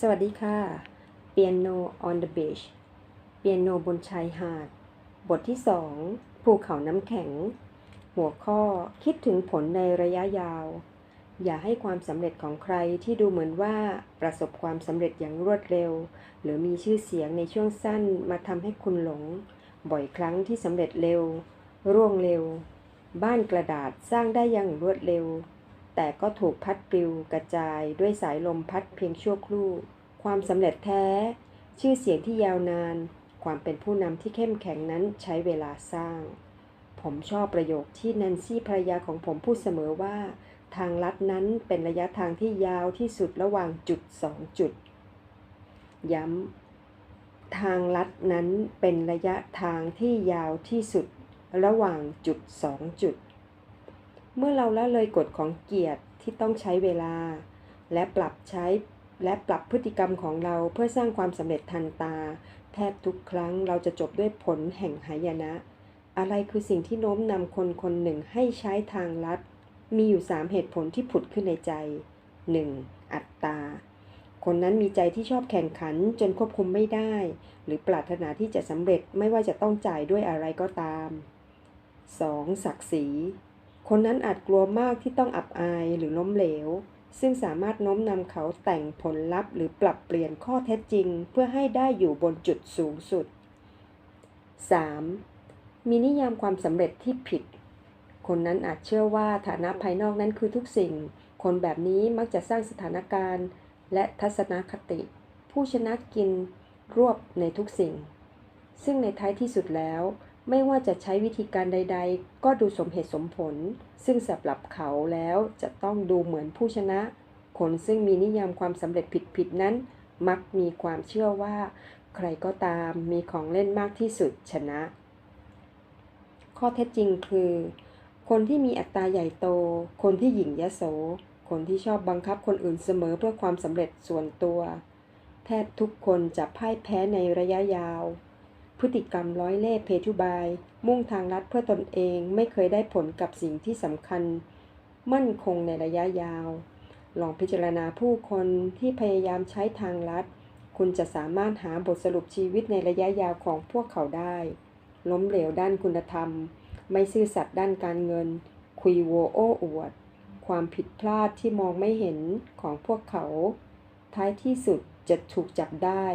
สวัสดีค่ะ Piano on the beach เปียโนบนชายหาด บทที่ 2 ภูเขาน้ำแข็ง หัวข้อคิดถึงผลในระยะยาว อย่าให้ความสำเร็จของใครที่ดูเหมือนว่าประสบความสำเร็จอย่างรวดเร็ว หรือมีชื่อเสียงในช่วงสั้นมาทำให้คุณหลง บ่อยครั้งที่สำเร็จเร็ว ร่วงเร็ว บ้านกระดาษสร้างได้อย่างรวดเร็ว แต่ก็ถูกพัดปลิวกระจายด้วยสายลมพัดเพียงชั่วครู่ ความสำเร็จแท้ ชื่อเสียงที่ยาวนาน ความเป็นผู้นำที่เข้มแข็งนั้นใช้เวลาสร้าง ผมชอบประโยคที่แนนซี่ภรรยาของผมพูดเสมอว่า ทางลัดนั้นเป็นระยะทางที่ยาวที่สุดระหว่างจุดสองจุด ย้ำ ทางลัดนั้นเป็นระยะทางที่ยาวที่สุดระหว่างจุดสองจุด เมื่อเราละเลยกฎของเกียรติที่ต้องใช้เวลา และปรับใช้และปรับพฤติกรรมของเราเพื่อสร้างความสำเร็จทันตา แทบทุกครั้งเราจะจบด้วยผลแห่งหายนะ อะไรคือสิ่งที่โน้มนำคนคนหนึ่งให้ใช้ทางลัด มีอยู่ 3 เหตุผลที่ผุดขึ้นในใจ 1. อัตตา คนนั้นมีใจที่ชอบแข่งขันจนควบคุมไม่ได้ หรือปรารถนาที่จะสำเร็จไม่ว่าจะต้องจ่ายด้วยอะไรก็ตาม 2. ศักดิ์ศรี คนนั้นอาจกลัวมากที่ต้องอับอายหรือล้มเหลว ซึ่งสามารถโน้มนำเขาแต่งผลลัพธ์ หรือปรับเปลี่ยนข้อเท็จจริง เพื่อให้ได้อยู่บนจุดสูงสุด 3. มีนิยามความสำเร็จที่ผิด คนนั้นอาจเชื่อว่าฐานะภายนอกนั้นคือทุกสิ่ง คนแบบนี้มักจะสร้างสถานการณ์ และทัศนคติ ผู้ชนะกินรวบในทุกสิ่ง ซึ่งในท้ายที่สุดแล้ว ไม่ว่าจะใช้วิธีการใด ๆ ก็ดูสมเหตุสมผล ซึ่งสำหรับเขาแล้วจะต้องดูเหมือนผู้ชนะ คนซึ่งมีนิยามความสำเร็จผิดๆนั้น มักมีความเชื่อว่า ใครก็ตามมีของเล่นมากที่สุดชนะ ข้อเท็จจริงคือ คนที่มีอัตราใหญ่โต คนที่หยิ่งยโส คนที่ชอบบังคับคนอื่นเสมอเพื่อความสำเร็จส่วนตัว แทบทุกคนจะพ่ายแพ้ในระยะยาว พฤติกรรมร้อยเล่ห์เพทุบาย มุ่งทางลัดเพื่อตนเองไม่เคยได้ผลกับสิ่งที่สำคัญ มั่นคงในระยะยาว ลองพิจารณาผู้คนที่พยายามใช้ทางลัด คุณจะสามารถหาบทสรุปชีวิตในระยะยาวของพวกเขาได้ ล้มเหลวด้านคุณธรรม ไม่ซื่อสัตย์ด้านการเงิน คุยโวโอ้อวด ความผิดพลาดที่มองไม่เห็นของพวกเขา ท้ายที่สุดจะถูกจับได้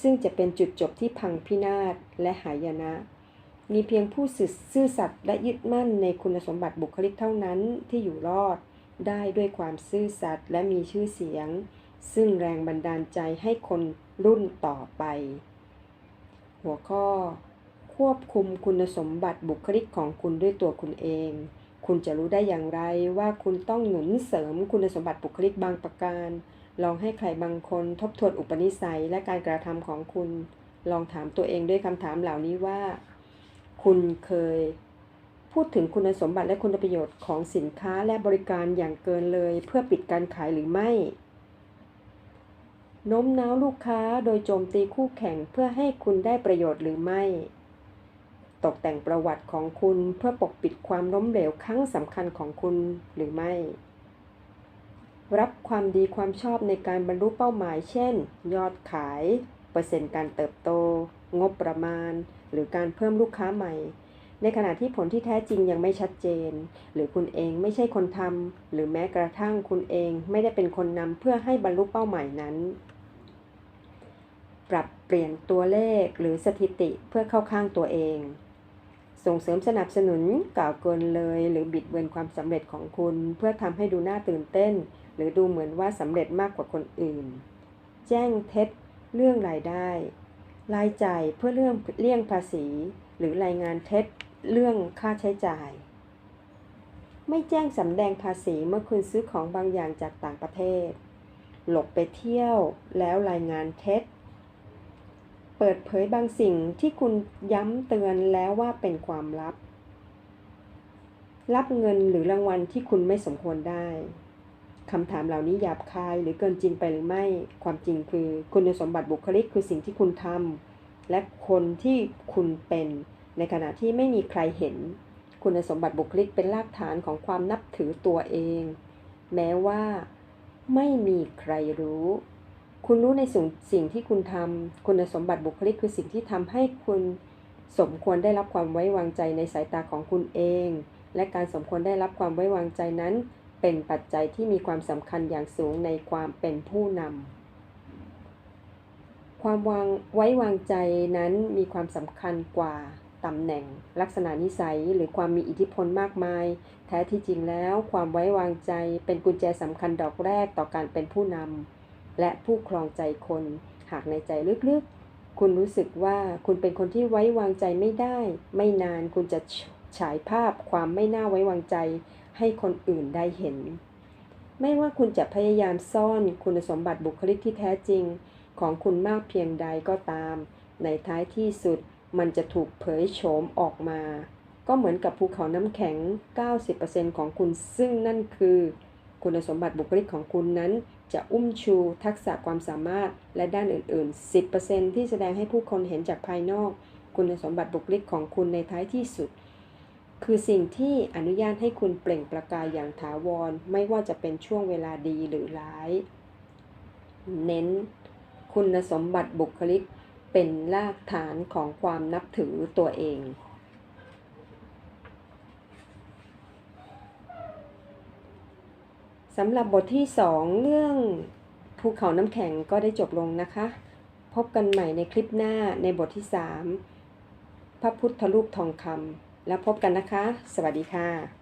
ซึ่งจะเป็นจุดจบที่พังพินาศและหายนะ มีเพียงผู้ซื่อสัตย์และยึดมั่นในคุณสมบัติบุคลิกเท่านั้นที่อยู่รอด ได้ด้วยความซื่อสัตย์และมีชื่อเสียง ซึ่งแรงบันดาลใจให้คนรุ่นต่อไป หัวข้อ ควบคุมคุณสมบัติบุคลิกของคุณด้วยตัวคุณเอง คุณจะรู้ได้อย่างไรว่าคุณต้องหนุนเสริมคุณสมบัติบุคลิกบางประการ ลองให้ใครบางคนทบทวนอุปนิสัยและการกระทำของคุณ ลองถามตัวเองด้วยคำถามเหล่านี้ว่า คุณเคย พูดถึงคุณสมบัติและคุณประโยชน์ของสินค้าและบริการอย่างเกินเลย เพื่อปิดการขายหรือไม่โน้มน้าวลูกค้าโดยโจมตีคู่แข่งเพื่อให้คุณได้ประโยชน์หรือไม่ ตกแต่งประวัติของคุณเพื่อปกปิดความล้มเหลวครั้งสำคัญของคุณหรือไม่ รับความดีความชอบในการบรรลุเป้าหมาย เช่น ยอดขาย เปอร์เซ็นต์การเติบโต งบประมาณ หรือการเพิ่มลูกค้าใหม่ ในขณะที่ผลที่แท้จริงยังไม่ชัดเจน หรือคุณเองไม่ใช่คนทำหรือแม้กระทั่งคุณเองไม่ได้เป็นคนนำเพื่อให้บรรลุเป้าหมายนั้น ปรับเปลี่ยนตัวเลขหรือสถิติเพื่อเข้าข้างตัวเอง ส่งเสริมสนับสนุนกล่าวเกินเลย หรือบิดเบือนความสำเร็จของคุณ เพื่อทำให้ดูน่าตื่นเต้น หรือดูเหมือนว่าสำเร็จมากกว่าคนอื่น แจ้งเท็จเรื่องรายได้ รายจ่ายเพื่อเรื่องเลี่ยงภาษี หรือรายงานเท็จเรื่องค่าใช้จ่าย ไม่แจ้งสำแดงภาษีเมื่อคุณซื้อของบางอย่างจากต่างประเทศ หลบไปเที่ยวแล้วรายงานเท็จ เปิดเผยบางสิ่งที่คุณย้ำเตือนแล้วว่าเป็นความลับ รับเงินหรือรางวัลที่คุณไม่สมควรได้คำถามเหล่านี้หยาบคายหรือเกินจริงไปหรือไม่ความจริงคือคุณสมบัติบุคลิกคือสิ่งที่คุณทำและคนที่คุณเป็นในขณะที่ไม่มีใครเห็น คุณสมบัติบุคลิกเป็นรากฐานของความนับถือตัวเอง แม้ว่าไม่มีใครรู้ คุณรู้ในสิ่งสิ่งที่คุณทำคุณสมบัติบุคลิกคือสิ่งที่ทำให้คุณสมควรได้รับความไว้วางใจในสายตาของคุณเอง และการสมควรได้รับความไว้วางใจนั้น เป็นปัจจัยที่มีความสำคัญอย่างสูงในความเป็นผู้นำความวางไว้วางใจนั้นมีความสำคัญกว่าตำแหน่ง ลักษณะนิสัยหรือความมีอิทธิพลมากมาย แท้ที่จริงแล้ว ความไว้วางใจเป็นกุญแจสำคัญดอกแรกต่อการเป็นผู้นำ และผู้ครองใจคน หากในใจลึกๆ คุณรู้สึกว่าคุณเป็นคนที่ไว้วางใจไม่ได้ ไม่นานคุณจะฉายภาพความไม่น่าไว้วางใจ ให้คนอื่นได้เห็น ไม่ว่าคุณจะพยายามซ่อนคุณสมบัติบุคลิกที่แท้จริง ของคุณมากเพียงใดก็ตาม ในท้ายที่สุดมันจะถูกเผยโฉมออกมา ก็เหมือนกับภูเขาน้ำแข็ง 90%ของคุณซึ่งนั่นคือ คุณสมบัติบุคลิกของคุณนั้น จะอุ้มชูทักษะความสามารถและด้านอื่น ๆ 10%ที่แสดงให้ผู้คนเห็นจากภายนอก คุณสมบัติบุคลิกของคุณในท้ายที่สุด คือสิ่งที่อนุญาตให้คุณเปล่งประกายอย่างถาวร ไม่ว่าจะเป็นช่วงเวลาดีหรือร้าย เน้น คุณสมบัติบุคลิกเป็นรากฐานของความนับถือตัวเอง สำหรับบทที่ 2 เรื่องภูเขาน้ำแข็งก็ได้จบลงนะคะ พบกันใหม่ในคลิปหน้าในบทที่ 3 พระพุทธรูปทองคำแล้วพบกันนะคะ สวัสดีค่ะ